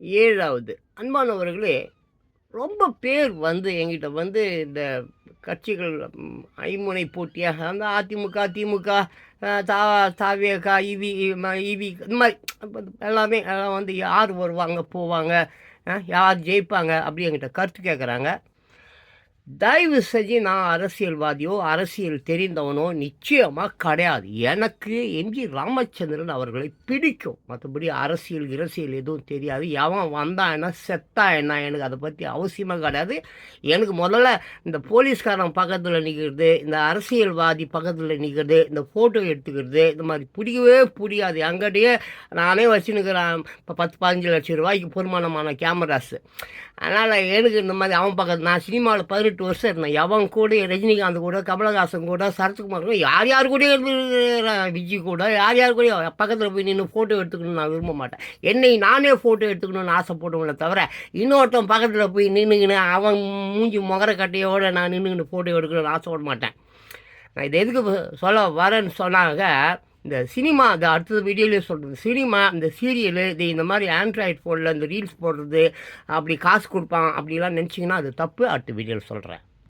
ஏழாவது. அன்பானவர்களே ரொம்ப பேர் வந்து எங்கிட்ட வந்து இந்த கட்சிகள் ஐமுனை போட்டியாக அந்த அதிமுக திமுக தா தாவியக்கா இவி இவி இந்த மாதிரி எல்லாமே எல்லாம் வந்து யார் வருவாங்க போவாங்க யார் ஜெயிப்பாங்க அப்படி என்கிட்ட கருத்து கேட்குறாங்க. தயவு செஞ்சு நான் அரசியல்வாதியோ அரசியல் தெரிந்தவனோ நிச்சயமாக கிடையாது. எனக்கு எம்ஜி ராமச்சந்திரன் அவர்களை பிடிக்கும். மற்றபடி அரசியல் இரசியல் எதுவும் தெரியாது. எவன் வந்தான் என்ன செத்தா என்ன எனக்கு அதை பற்றி அவசியமாக கிடையாது. எனக்கு முதல்ல இந்த போலீஸ்காரன் பக்கத்தில் நிற்கிறது இந்த அரசியல்வாதி பக்கத்தில் நிற்கிறது இந்த ஃபோட்டோ எடுத்துக்கிறது இந்த மாதிரி பிடிக்கவே பிடிக்காது. எங்கிட்டயே நானே வச்சுன்னுக்கிறேன் இப்போ பத்து பதினஞ்சு லட்சம் ரூபாய்க்கு பொறுமானமான கேமராஸு அதனால் எனக்கு இந்த மாதிரி அவன் பக்கத்து நான் சினிமாவில் பதினெட்டு வருஷம் இருந்தேன். எவன் கூட ரஜினிகாந்த் கூட கமலஹாசன் கூட சரத்குமார் கூட யார் யார் கூட இருந்துருக்கிறேன் விஜய் கூட யார் யார் கூட பக்கத்தில் போய் நின்று ஃபோட்டோ எடுத்துக்கணும்னு நான் விரும்ப மாட்டேன். என்னை நானே ஃபோட்டோ எடுத்துக்கணும்னு ஆசைப்படுவேனே தவிர இன்னொருத்தன் பக்கத்தில் போய் நின்றுக்கின்னு அவன் மூஞ்சி முகர கட்டையோடு நான் நின்றுக்கின்னு ஃபோட்டோ எடுக்கணும்னு ஆசைப்பட மாட்டேன். நான் இது எதுக்கு சொல்ல வரேன்னு சொன்னாங்க இந்த சினிமா இந்த அடுத்தது வீடியோலேயே சொல்கிறது சினிமா இந்த சீரியலு இது இந்த மாதிரி ஆண்ட்ராய்ட் ஃபோனில் இந்த ரீல்ஸ் போடுறது அப்படி காசு கொடுப்பான் அப்படிலாம் நினச்சிங்கன்னா அது தப்பு அடுத்த வீடியோவில் சொல்கிறேன்